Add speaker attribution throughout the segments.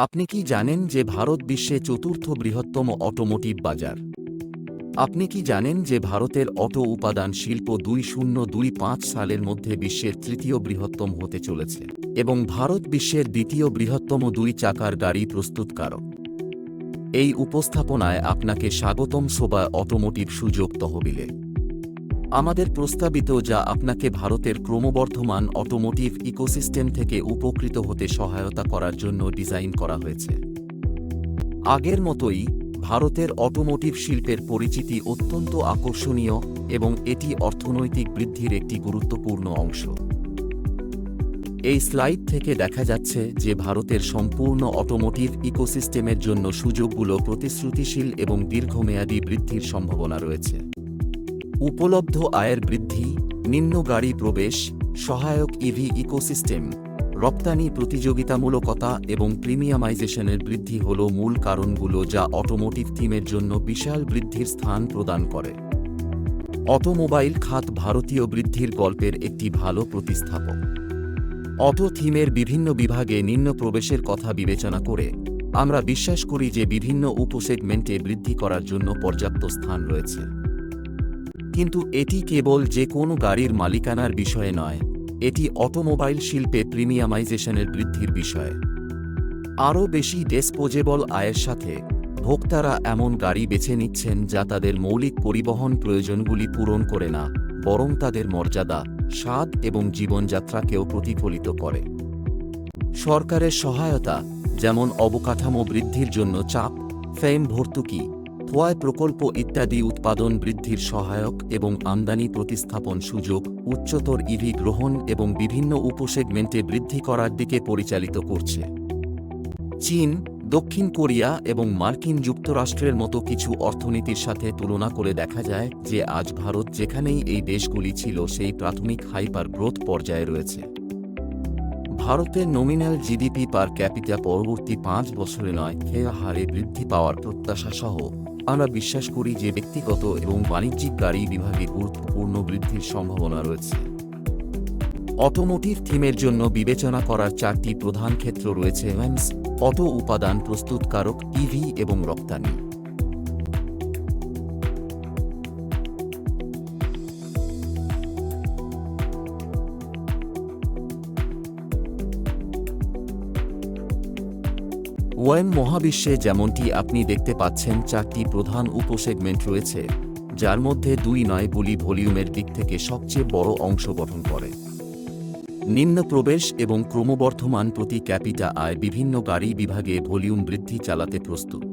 Speaker 1: আপনি কি জানেন যে ভারত বিশ্বে চতুর্থ বৃহত্তম অটোমোটিভ বাজার? আপনি কি জানেন যে ভারতের অটো উপাদান শিল্প দুই শূন্য দুই পাঁচ সালের মধ্যে বিশ্বের তৃতীয় বৃহত্তম হতে চলেছে এবং ভারত বিশ্বের দ্বিতীয় বৃহত্তম দুই চাকার গাড়ি প্রস্তুতকারক। এই উপস্থাপনায় আপনাকে স্বাগতম শোভা অটোমোটিভ সুযোগ তহবিলে। আমাদের প্রস্তাবিত যা আপনাকে ভারতের ক্রমবর্ধমান অটোমোটিভ ইকোসিস্টেম থেকে উপকৃত হতে সহায়তা করার জন্য ডিজাইন করা হয়েছে। আগের মতোই ভারতের অটোমোটিভ শিল্পের পরিচিতি অত্যন্ত আকর্ষণীয় এবং এটি অর্থনৈতিক বৃদ্ধির একটি গুরুত্বপূর্ণ অংশ। এই স্লাইড থেকে দেখা যাচ্ছে যে ভারতের সম্পূর্ণ অটোমোটিভ ইকোসিস্টেমের জন্য সুযোগগুলো প্রতিশ্রুতিশীল এবং দীর্ঘমেয়াদী বৃদ্ধির সম্ভাবনা রয়েছে। উপলব্ধ আয়ের বৃদ্ধি, নিম্ন গাড়ি প্রবেশ, সহায়ক ইভি ইকোসিস্টেম রপ্তানি প্রতিযোগিতামূলকতা এবং প্রিমিয়ামাইজেশনের বৃদ্ধি হল মূল কারণগুলো যা অটোমোটিভ থিমের জন্য বিশাল বৃদ্ধির স্থান প্রদান করে। অটোমোবাইল খাত ভারতীয় বৃদ্ধির গল্পের একটি ভালো প্রতিস্থাপক। অটো থিমের বিভিন্ন বিভাগে নিম্ন প্রবেশের কথা বিবেচনা করে আমরা বিশ্বাস করি যে বিভিন্ন উপসেগমেন্টে বৃদ্ধি করার জন্য পর্যাপ্ত স্থান রয়েছে। কিন্তু এটি কেবল যে কোনো গাড়ির মালিকানার বিষয়ে নয়, এটি অটোমোবাইল শিল্পে প্রিমিয়ামাইজেশনের বৃদ্ধির বিষয়। আরও বেশি ডিসপোজেবল আয়ের সাথে, ভোক্তারা এমন গাড়ি বেছে নিচ্ছেন যা তাদের মৌলিক পরিবহন প্রয়োজনগুলি পূরণ করে না, বরং তাদের মর্যাদা, স্বাদ এবং জীবনযাত্রাকেও প্রতিফলিত করে। সরকারের সহায়তা, যেমন অবকাঠামো বৃদ্ধির জন্য চাপ, ফেম ভর্তুকি থোয়ায় প্রকল্প ইত্যাদি উৎপাদন বৃদ্ধির সহায়ক এবং আমদানি প্রতিস্থাপন সুযোগ, উচ্চতর ইভি গ্রহণ এবং বিভিন্ন উপসেগমেন্টে বৃদ্ধি করার দিকে পরিচালিত করছে। চীন, দক্ষিণ কোরিয়া এবং মার্কিন যুক্তরাষ্ট্রের মতো কিছু অর্থনীতির সাথে তুলনা করে দেখা যায় যে আজ ভারত যেখানেই এই দেশগুলি ছিল সেই প্রাথমিক হাইপার গ্রোথ পর্যায়ে রয়েছে। ভারতের নমিনাল জিডিপি পার ক্যাপিটা পরবর্তী পাঁচ বছরে নয়, খেয়া হারে বৃদ্ধি পাওয়ার প্রত্যাশা সহ আমরা বিশ্বাস করি যে ব্যক্তিগত এবং বাণিজ্যিক গাড়ি বিভাগে গুরুত্বপূর্ণ বৃদ্ধির সম্ভাবনা রয়েছে। অটোমোটিভ থিমের জন্য বিবেচনা করার চারটি প্রধান ক্ষেত্র রয়েছে এমস অটো উপাদান প্রস্তুতকারক ইভি এবং রপ্তানি। ওয়েম মহাবিশ্বে যেমনটি আপনি দেখতে পাচ্ছেন, চারটি প্রধান উপসেগমেন্ট রয়েছে, যার মধ্যে দুই নয় বলি ভলিউমের দিক থেকে সবচেয়ে বড় অংশ গঠন করে। নিম্ন প্রবেশ এবং ক্রমবর্ধমান প্রতি ক্যাপিটা আয় বিভিন্ন গাড়ি বিভাগে ভলিউম বৃদ্ধি চালাতে প্রস্তুত।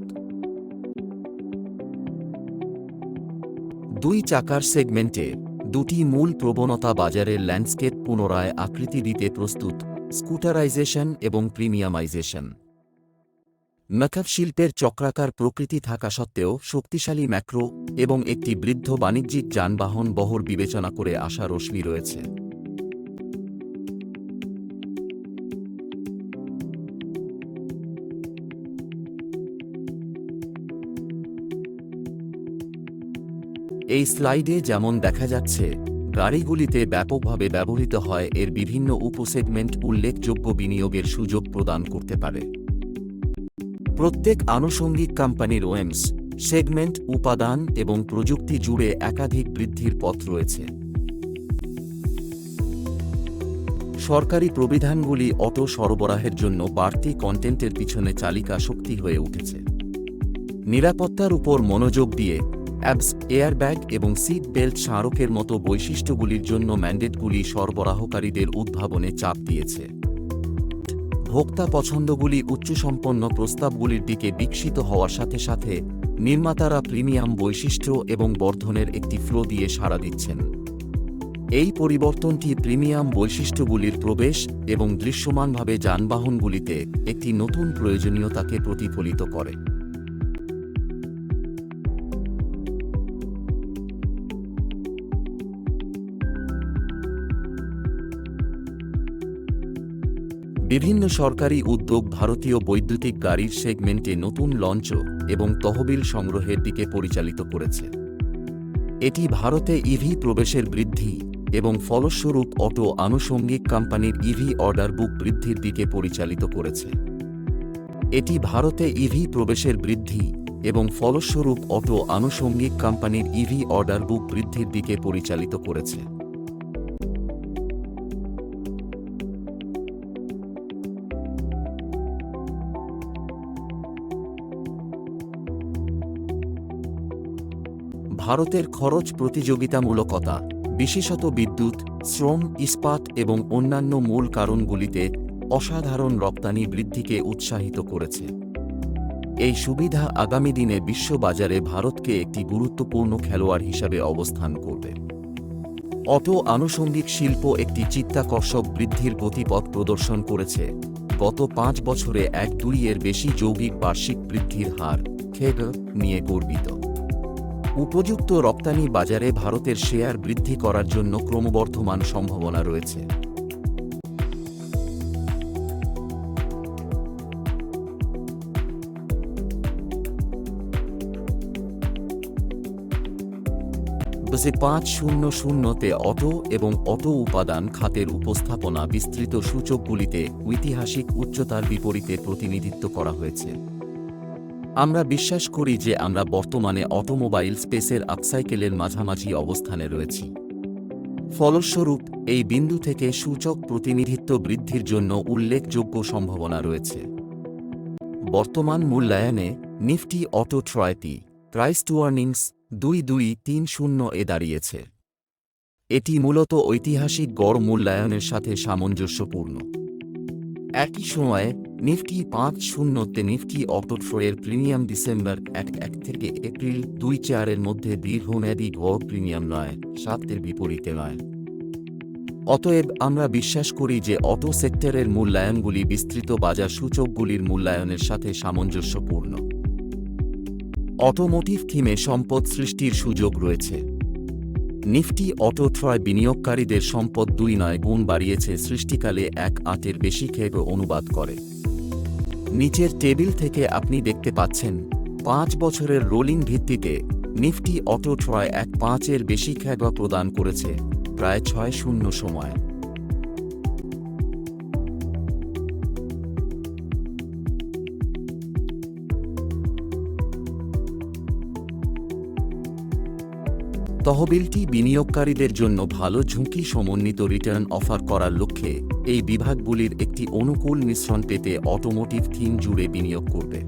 Speaker 1: দুই চাকার সেগমেন্টে দুটি মূল প্রবণতা বাজারের ল্যান্ডস্কেপ পুনরায় আকৃতি দিতে প্রস্তুত, স্কুটারাইজেশন এবং প্রিমিয়ামাইজেশন। মেকআপ শিল্পের চক্রাকার প্রকৃতি থাকা সত্ত্বেও শক্তিশালী ম্যাক্রো এবং একটি বৃদ্ধ বাণিজ্যিক যানবাহন বহর বিবেচনা করে আসা রশ্মি রয়েছে। এই স্লাইডে যেমন দেখা যাচ্ছে, গাড়িগুলিতে ব্যাপকভাবে ব্যবহৃত হয়, এর বিভিন্ন উপসেগমেন্ট উল্লেখযোগ্য বিনিয়োগের সুযোগ প্রদান করতে পারে। প্রত্যেক আনুষঙ্গিক কোম্পানির ওয়েমস, সেগমেন্ট, উপাদান এবং প্রযুক্তি জুড়ে একাধিক বৃদ্ধির পথ রয়েছে। সরকারি প্রবিধানগুলি অটো সরবরাহের জন্য বাড়তি কন্টেন্টের পিছনে চালিকা শক্তি হয়ে উঠেছে। নিরাপত্তার উপর মনোযোগ দিয়ে অ্যাবস এয়ারব্যাগ এবং সিট বেল্ট স্মারকের মতো বৈশিষ্ট্যগুলির জন্য ম্যান্ডেটগুলি সরবরাহকারীদের উদ্ভাবনে চাপ দিয়েছে। ভোক্তা পছন্দগুলি উচ্চসম্পন্ন প্রস্তাবগুলির দিকে বিকশিত হওয়ার সাথে সাথে, নির্মাতারা প্রিমিয়াম বৈশিষ্ট্য এবং বর্ধনের একটি ফ্লো দিয়ে সাড়া দিচ্ছেন। এই পরিবর্তনটি প্রিমিয়াম বৈশিষ্ট্যগুলির প্রবেশ এবং দৃশ্যমানভাবে যানবাহনগুলিতে একটি নতুন প্রয়োজনীয়তাকে প্রতিফলিত করে। বিভিন্ন সরকারি উদ্যোগ ভারতীয় বৈদ্যুতিক গাড়ির সেগমেন্টে নতুন লঞ্চ এবং তহবিল সংগ্রহের দিকে পরিচালিত করেছে। এটি ভারতে ইভি প্রবেশের বৃদ্ধি এবং ফলস্বরূপ অটো আনুষঙ্গিক কোম্পানির ইভি অর্ডার বুক বৃদ্ধির দিকে পরিচালিত করেছে। এটি ভারতে ইভি প্রবেশের বৃদ্ধি এবং ফলস্বরূপ অটো আনুষঙ্গিক কোম্পানির ইভি অর্ডার বুক বৃদ্ধির দিকে পরিচালিত করেছে। ভারতের খরচ প্রতিযোগিতামূলকতা, বিশেষত বিদ্যুৎ, শ্রম, ইস্পাত এবং অন্যান্য মূল কারণগুলিতে অসাধারণ রপ্তানি বৃদ্ধিকে উৎসাহিত করেছে। এই সুবিধা আগামী দিনে বিশ্ববাজারে ভারতকে একটি গুরুত্বপূর্ণ খেলোয়াড় হিসাবে অবস্থান করবে। অটো আনুষঙ্গিক শিল্প একটি চিত্তাকর্ষক বৃদ্ধির গতিপথ প্রদর্শন করেছে। গত পাঁচ বছরে এক দুই এর বেশি যৌগিক বার্ষিক বৃদ্ধির হার, খেগ, নিয়ে গর্বিত। উপযুক্ত রপ্তানি বাজারে ভারতের শেয়ার বৃদ্ধি করার জন্য ক্রমবর্ধমান সম্ভাবনা রয়েছে। বসে পাঁচ শূন্য শূন্যতে অটো এবং অটো উপাদান খাতের উপস্থাপনা বিস্তৃত সূচকগুলিতে ঐতিহাসিক উচ্চতার বিপরীতে প্রতিনিধিত্ব করা হয়েছে। আমরা বিশ্বাস করি যে আমরা বর্তমানে অটোমোবাইল স্পেসের আপসাইকেলের মাঝামাঝি অবস্থানে রয়েছি। ফলস্বরূপ, এই বিন্দু থেকে সূচক প্রতিনিধিত্ব বৃদ্ধির জন্য উল্লেখযোগ্য সম্ভাবনা রয়েছে। বর্তমান মূল্যায়নে, নিফটি অটো ট্রয়টি প্রাইস টু আর্নিংস দুই দুই তিন শূন্য এ দাঁড়িয়েছে। এটি মূলত ঐতিহাসিক গড় মূল্যায়নের সাথে সামঞ্জস্যপূর্ণ। একই সময়ে নিফটি পাঁচ শূন্যতে নিফটি অটোট্রয়ের প্রিমিয়াম ডিসেম্বর এক এক থেকে এপ্রিল দুই চারের মধ্যে দীর্ঘমেয়াদী গড় প্রিমিয়াম নয়, সাতের বিপরীতে নয়। অতএব আমরা বিশ্বাস করি যে অটো সেক্টরের মূল্যায়নগুলি বিস্তৃত বাজার সূচকগুলির মূল্যায়নের সাথে সামঞ্জস্যপূর্ণ। অটোমোটিভ থিমে সম্পদ সৃষ্টির সুযোগ রয়েছে। নিফটি অটো ট্রয় বিনিয়োগকারীদের সম্পদ দুই নয় গুণ বাড়িয়েছে, সৃষ্টিকালে এক আটের বেশি খেগ অনুবাদ করে। নিচের টেবিল থেকে আপনি দেখতে পাচ্ছেন, পাঁচ বছরের রোলিং ভিত্তিতে নিফটি অটো ট্রয় এক পাঁচের বেশি খ্যাগ প্রদান করেছে, প্রায় ছয় শূন্য সময়। তহবিলটি বিনিয়োগকারীদের জন্য ভালো ঝুঁকি সমন্বিত রিটার্ন অফার করার লক্ষ্যে এই বিভাগগুলির একটি অনুকূল মিশ্রণ পেতে অটোমোটিভ থিম জুড়ে বিনিয়োগ করবে।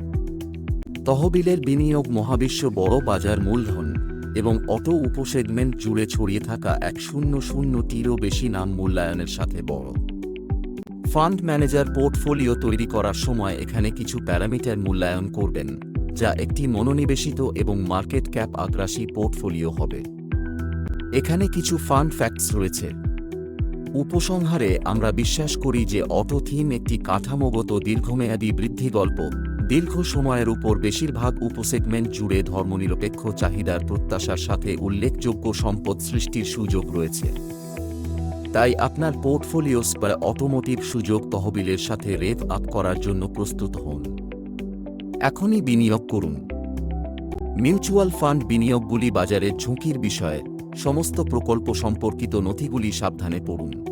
Speaker 1: তহবিলের বিনিয়োগ মহাবিশ্ব বড় বাজার মূলধন এবং অটো উপসেগমেন্ট জুড়ে ছড়িয়ে থাকা এক শূন্য শূন্যটিরও বেশি নাম মূল্যায়নের সাথে বড়। ফান্ড ম্যানেজার পোর্টফোলিও তৈরি করার সময় এখানে কিছু প্যারামিটার মূল্যায়ন করবেন, যা একটি মনোনিবেশিত এবং মার্কেট ক্যাপ আগ্রাসী পোর্টফোলিও হবে। এখানে কিছু ফান ফ্যাক্টস রয়েছে। উপসংহারে, আমরা বিশ্বাস করি যে অটো থিম একটি কাঠামোগত দীর্ঘমেয়াদী বৃদ্ধি গল্প। দীর্ঘ সময়ের উপর বেশিরভাগ উপসেগমেন্ট জুড়ে ধর্মনিরপেক্ষ চাহিদার প্রত্যাশার সাথে উল্লেখযোগ্য সম্পদ সৃষ্টির সুযোগ রয়েছে। তাই আপনার পোর্টফোলিওস বা অটোমোটিভ সুযোগ তহবিলের সাথে রেভ আপ করার জন্য প্রস্তুত হন। এখনই বিনিয়োগ করুন। মিউচুয়াল ফান্ড বিনিয়োগগুলি বাজারের ঝুঁকির বিষয়ে। সমস্ত প্রকল্প সম্পর্কিত নথিগুলি সাবধানে পড়ুন।